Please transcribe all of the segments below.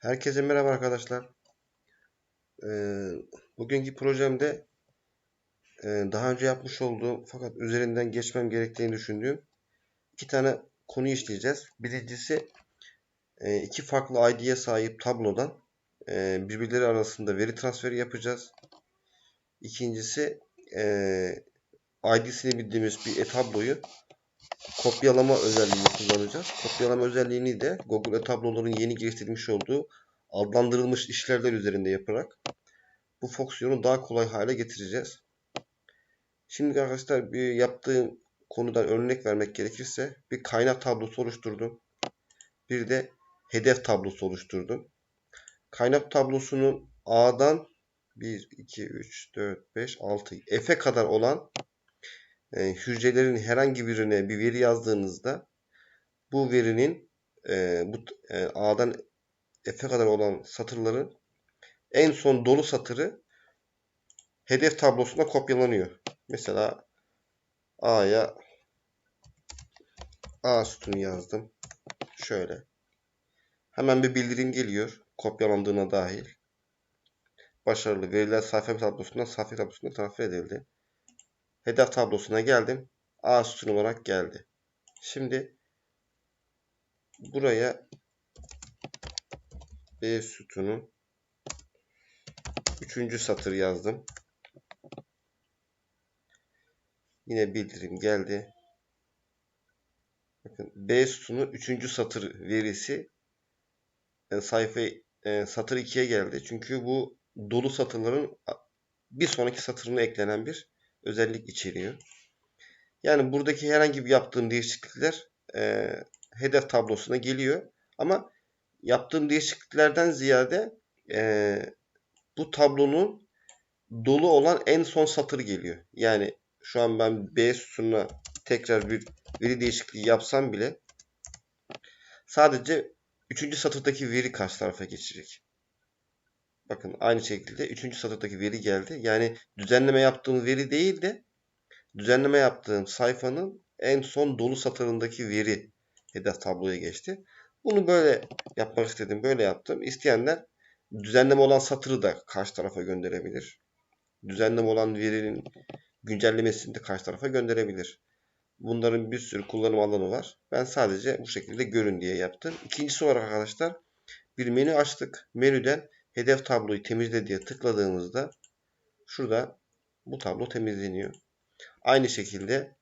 Herkese merhaba arkadaşlar. Ee, bugünkü projemde e, daha önce yapmış olduğum fakat üzerinden geçmem gerektiğini düşündüğüm iki tane konu işleyeceğiz. Birincisi e, iki farklı ID'ye sahip tablodan e, birbirleri arasında veri transferi yapacağız. İkincisi e, ID'sini bildiğimiz bir e-tabloyu kopyalama özelliğini kullanacağız. Kopyalama özelliğini de Google e-tabloların yeni geliştirilmiş olduğu adlandırılmış işlevler üzerinde yaparak bu fonksiyonu daha kolay hale getireceğiz. Şimdi arkadaşlar bir yaptığım konudan örnek vermek gerekirse bir kaynak tablosu oluşturdum. Bir de hedef tablosu oluşturdum. Kaynak tablosunun A'dan 1, 2, 3, 4, 5, 6 F'e kadar olan e, hücrelerin herhangi birine bir veri yazdığınızda bu verinin e, bu e, A'dan F'e kadar olan satırların en son dolu satırı hedef tablosuna kopyalanıyor. Mesela A'ya A sütunu yazdım. Şöyle. Hemen bir bildirim geliyor. Kopyalandığına dahil. Başarılı. Veriler sayfa tablosundan sayfa tablosuna transfer edildi. Hedef tablosuna geldim. A sütunu olarak geldi. Şimdi buraya B sütunu üçüncü satır yazdım. Yine bildirim geldi. Bakın B sütunu üçüncü satır verisi yani sayfa e, satır 2'ye geldi. Çünkü bu dolu satırların bir sonraki satırına eklenen bir özellik içeriyor. Yani buradaki herhangi bir yaptığım değişiklikler e, hedef tablosuna geliyor. Ama yaptığım değişikliklerden ziyade e, bu tablonun dolu olan en son satır geliyor. Yani şu an ben B sütununa tekrar bir veri değişikliği yapsam bile sadece 3. satırdaki veri karşı tarafa geçecek. Bakın aynı şekilde 3. satırdaki veri geldi. Yani düzenleme yaptığım veri değil de düzenleme yaptığım sayfanın en son dolu satırındaki veri hedef tabloya geçti. Bunu böyle yapmak istedim. Böyle yaptım. İsteyenler düzenleme olan satırı da karşı tarafa gönderebilir. Düzenleme olan verinin güncellemesini de karşı tarafa gönderebilir. Bunların bir sürü kullanım alanı var. Ben sadece bu şekilde görün diye yaptım. İkincisi olarak arkadaşlar bir menü açtık. Menüden hedef tabloyu temizle diye tıkladığımızda şurada bu tablo temizleniyor. Aynı şekilde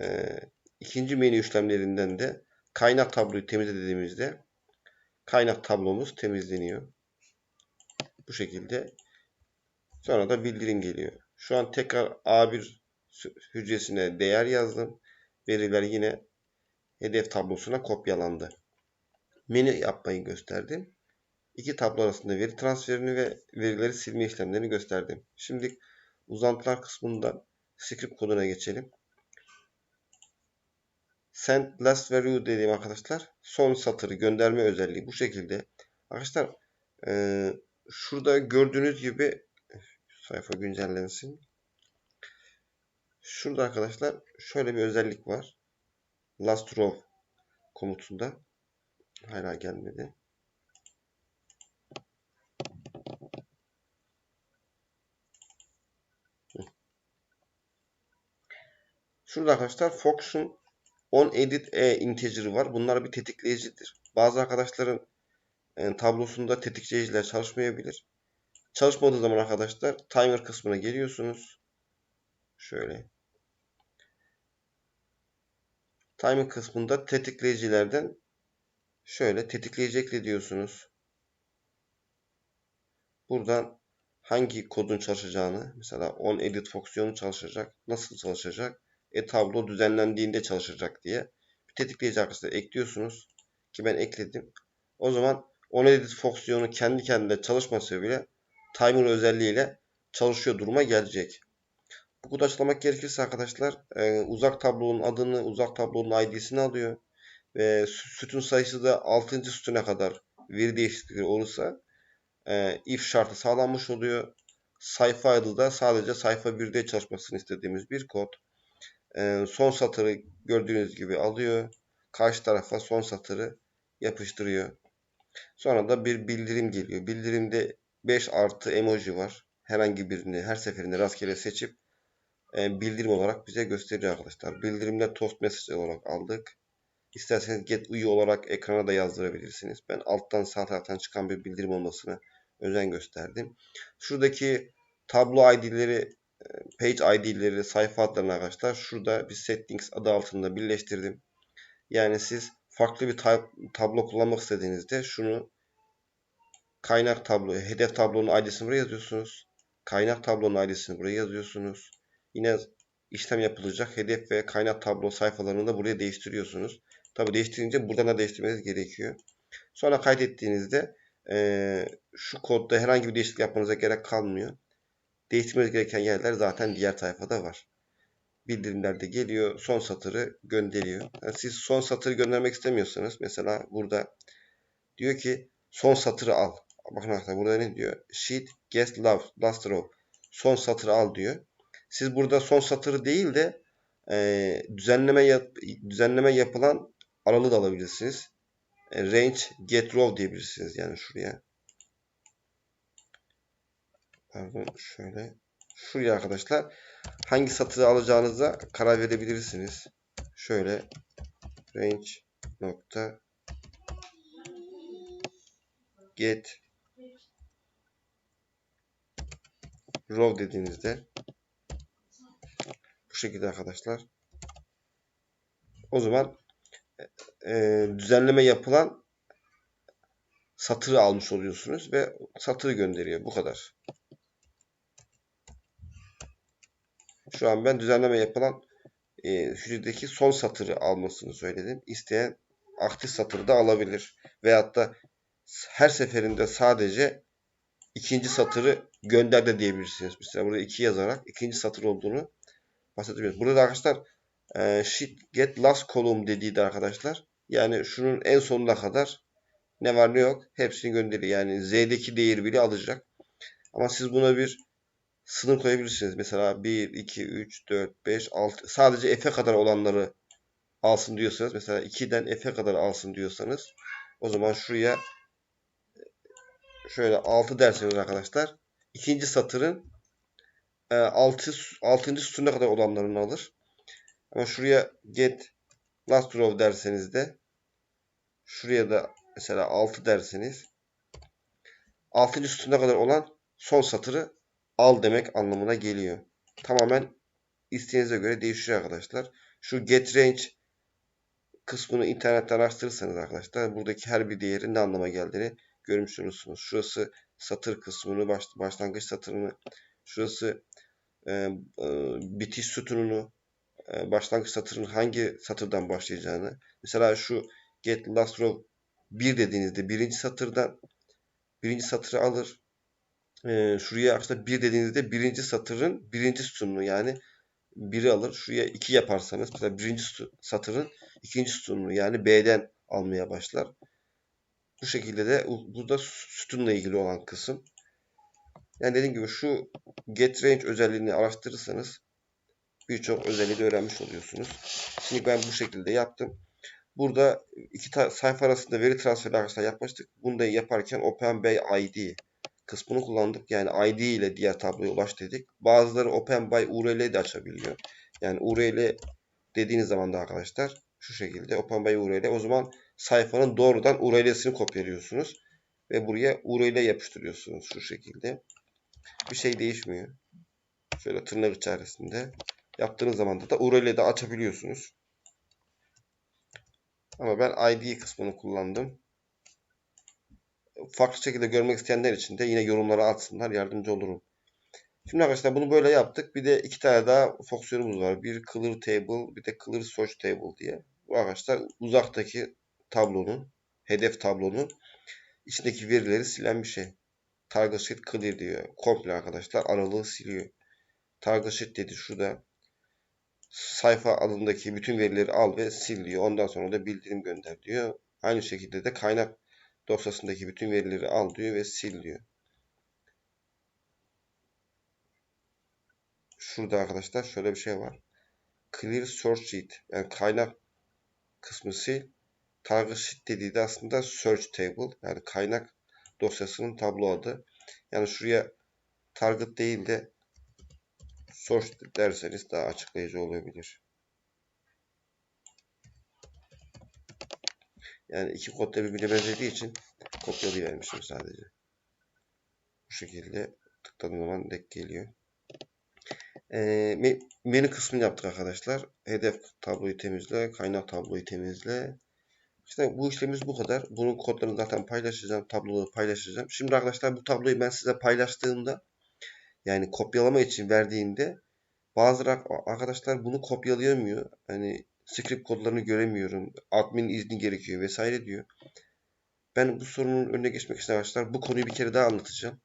e, ikinci menü işlemlerinden de kaynak tabloyu temizle dediğimizde kaynak tablomuz temizleniyor. Bu şekilde. Sonra da bildirim geliyor. Şu an tekrar A1 hücresine değer yazdım. Veriler yine hedef tablosuna kopyalandı. Menü yapmayı gösterdim. İki tablo arasında veri transferini ve verileri silme işlemlerini gösterdim. Şimdi uzantılar kısmından script koduna geçelim. Send last value dediğim arkadaşlar son satırı gönderme özelliği bu şekilde. Arkadaşlar e, şurada gördüğünüz gibi sayfa güncellensin. Şurada arkadaşlar şöyle bir özellik var. Last row komutunda. Hala gelmedi. Şurada arkadaşlar function on edit e integer'ı var. Bunlar bir tetikleyicidir. Bazı arkadaşların e, tablosunda tetikleyiciler çalışmayabilir. Çalışmadığı zaman arkadaşlar timer kısmına geliyorsunuz. Şöyle. Timer kısmında tetikleyicilerden şöyle tetikleyici ekle diyorsunuz. Buradan hangi kodun çalışacağını mesela on edit fonksiyonu çalışacak. Nasıl çalışacak? E tablo düzenlendiğinde çalışacak diye bir tetikleyici arkadaşlar ekliyorsunuz. Ki ben ekledim. O zaman on edit fonksiyonu kendi kendine çalışmasa bile timer özelliğiyle çalışıyor duruma gelecek. Bu kodu açıklamak gerekirse arkadaşlar e, uzak tablonun adını, uzak tablonun ID'sini alıyor. Ve sütun sayısı da 6. sütuna kadar veri değişiklikleri olursa e, if şartı sağlanmış oluyor. Sayfa adı da sadece sayfa 1'de çalışmasını istediğimiz bir kod. E, son satırı gördüğünüz gibi alıyor. Karşı tarafa son satırı yapıştırıyor. Sonra da bir bildirim geliyor. Bildirimde 5 artı emoji var. Herhangi birini her seferinde rastgele seçip e, bildirim olarak bize gösteriyor arkadaşlar. Bildirimler toast message olarak aldık. İsterseniz get üye olarak ekrana da yazdırabilirsiniz. Ben alttan sağ taraftan çıkan bir bildirim olmasına özen gösterdim. Şuradaki tablo ID'leri, page ID'leri, sayfa adlarını arkadaşlar şurada bir settings adı altında birleştirdim. Yani siz farklı bir tablo kullanmak istediğinizde şunu kaynak tablo, hedef tablonun ID'sini buraya yazıyorsunuz. Kaynak tablonun ID'sini buraya yazıyorsunuz. Yine işlem yapılacak hedef ve kaynak tablo sayfalarını da buraya değiştiriyorsunuz. Tabi değiştirince buradan da değiştirmeniz gerekiyor. Sonra kaydettiğinizde e, şu kodda herhangi bir değişiklik yapmanıza gerek kalmıyor. Değiştirmeniz gereken yerler zaten diğer sayfada var. Bildirimler de geliyor. Son satırı gönderiyor. Yani siz son satırı göndermek istemiyorsanız mesela burada diyor ki son satırı al. Bakın arkadaşlar burada ne diyor? Sheet get last row. Son satırı al diyor. Siz burada son satırı değil de e, düzenleme yap, düzenleme yapılan aralığı da alabilirsiniz. E, range get row diyebilirsiniz yani şuraya. Pardon şöyle. Şuraya arkadaşlar hangi satırı alacağınıza karar verebilirsiniz. Şöyle range nokta get row dediğinizde bu şekilde arkadaşlar. O zaman e, düzenleme yapılan satırı almış oluyorsunuz ve satırı gönderiyor. Bu kadar. Şu an ben düzenleme yapılan e, hücredeki son satırı almasını söyledim. İsteyen aktif satırı da alabilir. Veyahut da her seferinde sadece ikinci satırı gönder de diyebilirsiniz. Mesela burada iki yazarak ikinci satır olduğunu bahsedebiliriz. Burada da arkadaşlar e, sheet get last column dediği de arkadaşlar. Yani şunun en sonuna kadar ne var ne yok hepsini gönderiyor. Yani z'deki değeri bile alacak. Ama siz buna bir sınır koyabilirsiniz. Mesela 1, 2, 3, 4, 5, 6 sadece f'e kadar olanları alsın diyorsanız mesela 2'den f'e kadar alsın diyorsanız o zaman şuraya şöyle 6 derseniz arkadaşlar ikinci satırın 6 6. sütuna kadar olanlarını alır. Ama şuraya get last row derseniz de şuraya da mesela 6 derseniz 6. sütuna kadar olan son satırı al demek anlamına geliyor. Tamamen isteğinize göre değişiyor arkadaşlar. Şu get range kısmını internetten araştırırsanız arkadaşlar buradaki her bir değerin ne anlama geldiğini görmüş olursunuz. Şurası satır kısmını, baş, başlangıç satırını, şurası e, e, bitiş sütununu, e, başlangıç satırın hangi satırdan başlayacağını. Mesela şu get last row 1 dediğinizde birinci satırdan birinci satırı alır. E, şuraya aslında 1 dediğinizde birinci satırın birinci sütununu yani biri alır. Şuraya 2 yaparsanız mesela birinci satırın ikinci sütununu yani B'den almaya başlar. Bu şekilde de bu da sütunla ilgili olan kısım. Yani dediğim gibi şu get range özelliğini araştırırsanız birçok özelliği de öğrenmiş oluyorsunuz. Şimdi ben bu şekilde yaptım. Burada iki sayfa arasında veri transferi arkadaşlar yapmıştık. Bunu da yaparken OpenBay ID kısmını kullandık. Yani ID ile diğer tabloya ulaş dedik. Bazıları OpenBay URL de açabiliyor. Yani URL dediğiniz zaman da arkadaşlar şu şekilde OpenBay URL o zaman sayfanın doğrudan URL'sini kopyalıyorsunuz ve buraya URL yapıştırıyorsunuz şu şekilde. Bir şey değişmiyor. Şöyle tırnak içerisinde yaptığınız zaman da URL'de de açabiliyorsunuz. Ama ben ID kısmını kullandım. Farklı şekilde görmek isteyenler için de yine yorumlara atsınlar. Yardımcı olurum. Şimdi arkadaşlar bunu böyle yaptık. Bir de iki tane daha fonksiyonumuz var. Bir clear table, bir de clear search table diye. Bu arkadaşlar uzaktaki tablonun, hedef tablonun içindeki verileri silen bir şey. Target sheet clear diyor. Komple arkadaşlar aralığı siliyor. Target sheet dedi şurada sayfa adındaki bütün verileri al ve sil diyor. Ondan sonra da bildirim gönder diyor. Aynı şekilde de kaynak dosyasındaki bütün verileri al diyor ve sil diyor. Şurada arkadaşlar şöyle bir şey var. Clear source sheet. Yani kaynak kısmı sil. target sheet dediği de aslında search table yani kaynak dosyasının tablo adı. Yani şuraya target değil de source derseniz daha açıklayıcı olabilir. Yani iki kod da birbirine benzediği için kopyalayıvermişim sadece. Bu şekilde tıkladığım zaman denk geliyor. Ee, menü kısmını yaptık arkadaşlar. Hedef tabloyu temizle, kaynak tabloyu temizle. İşte bu işlemimiz bu kadar. Bunun kodlarını zaten paylaşacağım, tabloları paylaşacağım. Şimdi arkadaşlar bu tabloyu ben size paylaştığımda yani kopyalama için verdiğimde bazı arkadaşlar bunu kopyalayamıyor. Hani script kodlarını göremiyorum. Admin izni gerekiyor vesaire diyor. Ben bu sorunun önüne geçmek için arkadaşlar bu konuyu bir kere daha anlatacağım.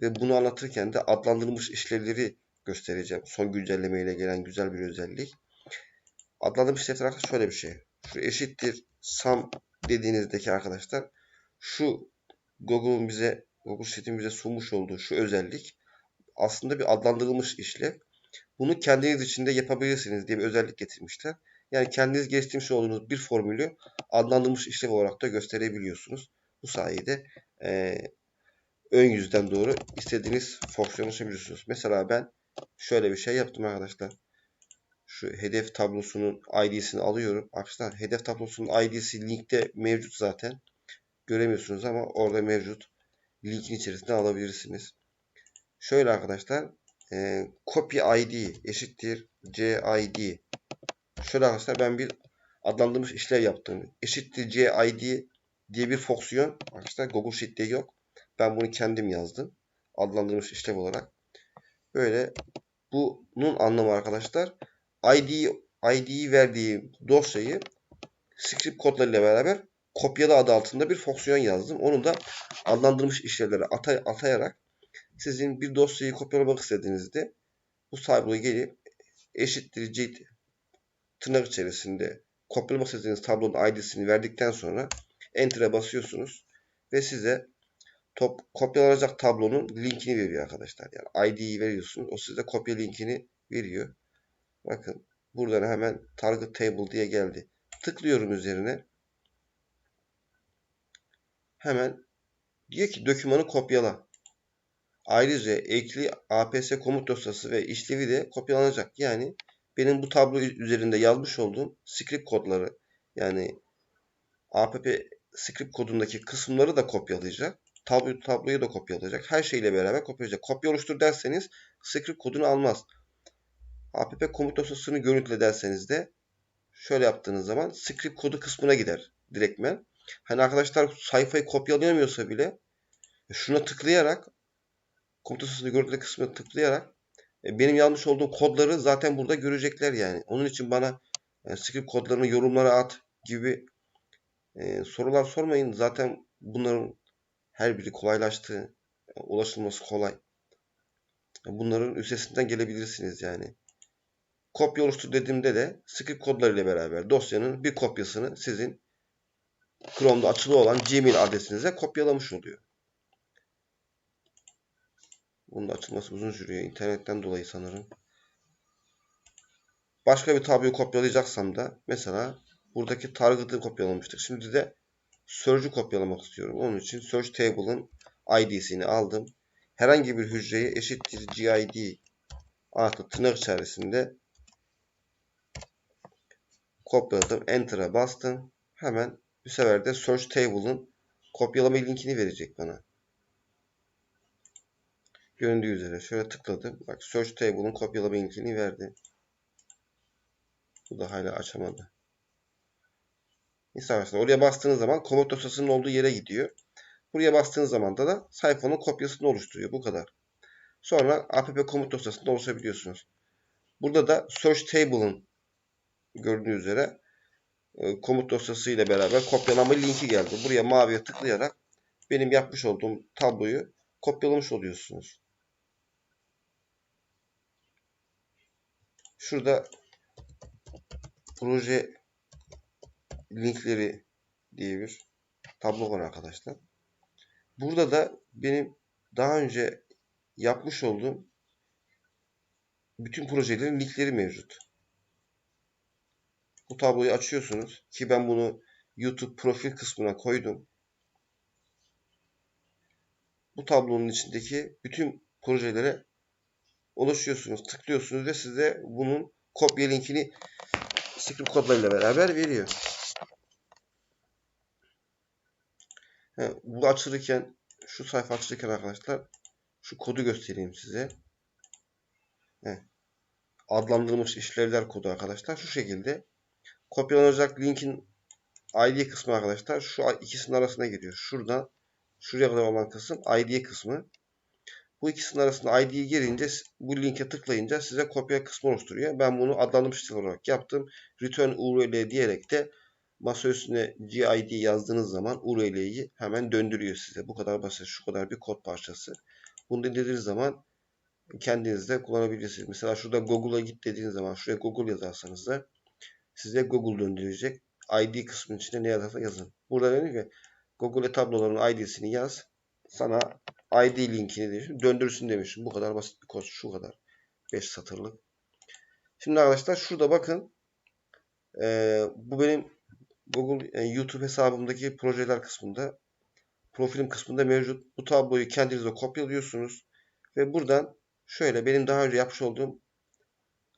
Ve bunu anlatırken de adlandırılmış işlevleri göstereceğim. Son güncellemeyle gelen güzel bir özellik. Adlandırılmış işlevler arkadaşlar şöyle bir şey. Şu eşittir sum dediğinizdeki arkadaşlar şu Google'un bize Google Sheet'in bize sunmuş olduğu şu özellik aslında bir adlandırılmış işlev. Bunu kendiniz için de yapabilirsiniz diye bir özellik getirmişler. Yani kendiniz geliştirmiş olduğunuz bir formülü adlandırılmış işlev olarak da gösterebiliyorsunuz. Bu sayede e, ön yüzden doğru istediğiniz fonksiyonu seçebiliyorsunuz. Mesela ben şöyle bir şey yaptım arkadaşlar. Şu hedef tablosunun ID'sini alıyorum. Arkadaşlar hedef tablosunun ID'si linkte mevcut zaten. Göremiyorsunuz ama orada mevcut. Linkin içerisinde alabilirsiniz. Şöyle arkadaşlar e, copy ID eşittir CID. Şöyle arkadaşlar ben bir adlandırmış işlev yaptım. Eşittir CID diye bir fonksiyon arkadaşlar Google Sheet'te yok. Ben bunu kendim yazdım. Adlandırmış işlev olarak. Böyle bunun anlamı arkadaşlar ID ID'yi verdiği dosyayı script kodlarıyla beraber kopyalı adı altında bir fonksiyon yazdım. Onu da adlandırmış işlevlere atay atayarak sizin bir dosyayı kopyalamak istediğinizde bu sahibi gelip eşittir tırnak içerisinde kopyalamak istediğiniz tablonun ID'sini verdikten sonra Enter'a basıyorsunuz ve size top, kopyalanacak tablonun linkini veriyor arkadaşlar. Yani ID'yi veriyorsunuz. O size kopya linkini veriyor. Bakın buradan hemen target table diye geldi. Tıklıyorum üzerine. Hemen diyor ki dokümanı kopyala. Ayrıca ekli APS komut dosyası ve işlevi de kopyalanacak. Yani benim bu tablo üzerinde yazmış olduğum script kodları yani app script kodundaki kısımları da kopyalayacak. Tablo, tabloyu da kopyalayacak. Her şeyle beraber kopyalayacak. Kopya oluştur derseniz script kodunu almaz. app komut dosyasını görüntüle derseniz de şöyle yaptığınız zaman script kodu kısmına gider direktmen. Hani arkadaşlar sayfayı kopyalayamıyorsa bile şuna tıklayarak komut dosyasını görüntüle kısmına tıklayarak e, benim yazmış olduğum kodları zaten burada görecekler yani. Onun için bana e, script kodlarını yorumlara at gibi e, sorular sormayın. Zaten bunların her biri kolaylaştı. Ulaşılması kolay. Bunların üstesinden gelebilirsiniz yani. Kopya oluştur dediğimde de script kodlarıyla beraber dosyanın bir kopyasını sizin Chrome'da açılı olan Gmail adresinize kopyalamış oluyor. Bunun açılması uzun sürüyor. İnternetten dolayı sanırım. Başka bir tabloyu kopyalayacaksam da mesela buradaki target'ı kopyalamıştık. Şimdi de search'ü kopyalamak istiyorum. Onun için search table'ın id'sini aldım. Herhangi bir hücreye eşittir gid artı tırnak içerisinde kopyaladım. Enter'a bastım. Hemen bu sefer de search table'ın kopyalama linkini verecek bana. Göründüğü üzere şöyle tıkladım. Bak search table'ın kopyalama linkini verdi. Bu da hala açamadı. Arkadaşlar oraya bastığınız zaman komut dosyasının olduğu yere gidiyor. Buraya bastığınız zaman da, sayfanın kopyasını oluşturuyor. Bu kadar. Sonra app komut dosyasında oluşabiliyorsunuz. Burada da search table'ın gördüğünüz üzere e, komut dosyası ile beraber kopyalama linki geldi. Buraya maviye tıklayarak benim yapmış olduğum tabloyu kopyalamış oluyorsunuz. Şurada proje linkleri diye bir tablo var arkadaşlar. Burada da benim daha önce yapmış olduğum bütün projelerin linkleri mevcut. Bu tabloyu açıyorsunuz ki ben bunu YouTube profil kısmına koydum. Bu tablonun içindeki bütün projelere ulaşıyorsunuz. Tıklıyorsunuz ve size bunun kopya linkini script kodlarıyla beraber veriyor. Bu açılırken şu sayfa açılırken arkadaşlar şu kodu göstereyim size. Adlandırılmış işlevler kodu arkadaşlar. Şu şekilde kopyalanacak linkin ID kısmı arkadaşlar şu ikisinin arasına giriyor. Şuradan şuraya kadar olan kısım ID kısmı. Bu ikisinin arasında ID'ye girince bu linke tıklayınca size kopya kısmı oluşturuyor. Ben bunu adlandırmış olarak yaptım. Return URL diyerek de masa üstüne GID yazdığınız zaman URL'yi hemen döndürüyor size. Bu kadar basit. Şu kadar bir kod parçası. Bunu dediğiniz zaman kendiniz de kullanabilirsiniz. Mesela şurada Google'a git dediğiniz zaman şuraya Google yazarsanız da size Google döndürecek. ID kısmının içinde ne yazarsa yazın. Burada dedim ki Google tabloların ID'sini yaz. Sana ID linkini demişim. Döndürsün demişim. Bu kadar basit bir kod. Şu kadar. 5 satırlık. Şimdi arkadaşlar şurada bakın. Ee, bu benim Google yani YouTube hesabımdaki projeler kısmında profilim kısmında mevcut. Bu tabloyu kendinize kopyalıyorsunuz. Ve buradan şöyle benim daha önce yapmış olduğum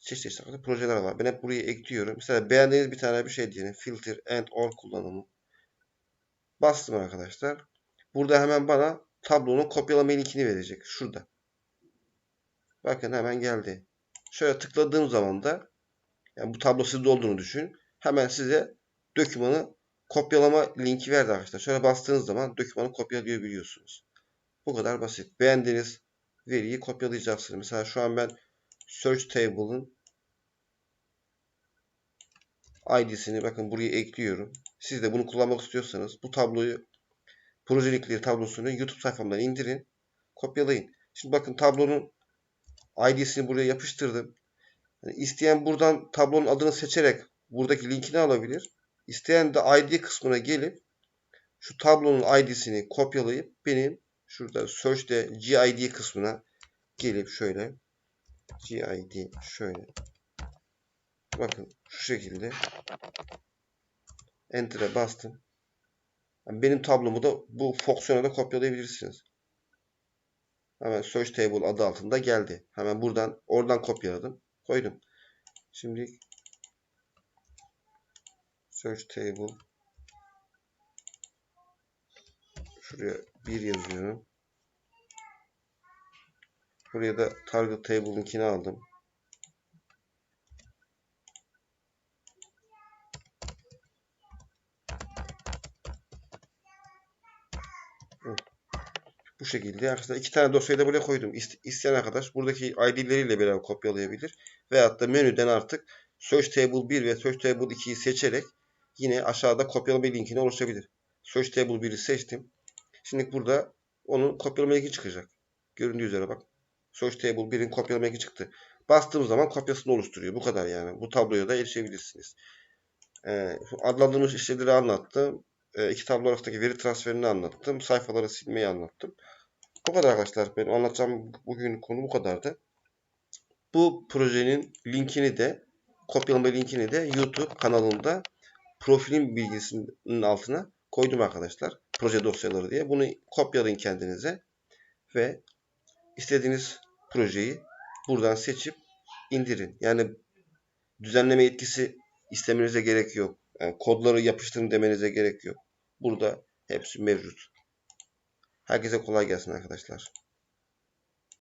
çeşitli çeşitli projeler var. Ben hep buraya ekliyorum. Mesela beğendiğiniz bir tane bir şey diyelim. Filter and or kullanımı. Bastım arkadaşlar. Burada hemen bana tablonun kopyalama linkini verecek. Şurada. Bakın hemen geldi. Şöyle tıkladığım zaman da yani bu tablo sizde olduğunu düşün. Hemen size dokümanı kopyalama linki verdi arkadaşlar. Şöyle bastığınız zaman dokümanı kopyalayabiliyorsunuz. Bu kadar basit. Beğendiğiniz veriyi kopyalayacaksınız. Mesela şu an ben search table'ın ID'sini bakın buraya ekliyorum. Siz de bunu kullanmak istiyorsanız bu tabloyu proje linkleri tablosunu YouTube sayfamdan indirin. Kopyalayın. Şimdi bakın tablonun ID'sini buraya yapıştırdım. Yani isteyen buradan tablonun adını seçerek buradaki linkini alabilir. İsteyen de ID kısmına gelip şu tablonun ID'sini kopyalayıp benim şurada search'te GID kısmına gelip şöyle GID şöyle bakın şu şekilde Enter'e bastım. Yani benim tablomu da bu fonksiyona da kopyalayabilirsiniz. Hemen search table adı altında geldi. Hemen buradan oradan kopyaladım. Koydum. Şimdi search table şuraya bir yazıyorum. Buraya da target table'ınkini aldım. Bu şekilde arkadaşlar iki tane dosyayı da buraya koydum. İsteyen arkadaş buradaki ID'leriyle beraber kopyalayabilir. Veyahut da menüden artık Search Table 1 ve Search Table 2'yi seçerek yine aşağıda kopyalama linkine oluşabilir. Search Table 1'i seçtim. Şimdi burada onun kopyalama linki çıkacak. Göründüğü üzere bak. Search Table 1'in kopyalama linki çıktı. Bastığım zaman kopyasını oluşturuyor. Bu kadar yani. Bu tabloya da erişebilirsiniz. Ee, adlandırılmış işlevleri anlattım. Ee, iki tablo arasındaki veri transferini anlattım. Sayfaları silmeyi anlattım. Bu kadar arkadaşlar. Benim anlatacağım bugün konu bu kadardı. Bu projenin linkini de kopyalama linkini de YouTube kanalında profilin bilgisinin altına koydum arkadaşlar. Proje dosyaları diye. Bunu kopyalayın kendinize ve istediğiniz projeyi buradan seçip indirin. Yani düzenleme yetkisi istemenize gerek yok. Yani kodları yapıştırın demenize gerek yok. Burada hepsi mevcut. Herkese kolay gelsin arkadaşlar.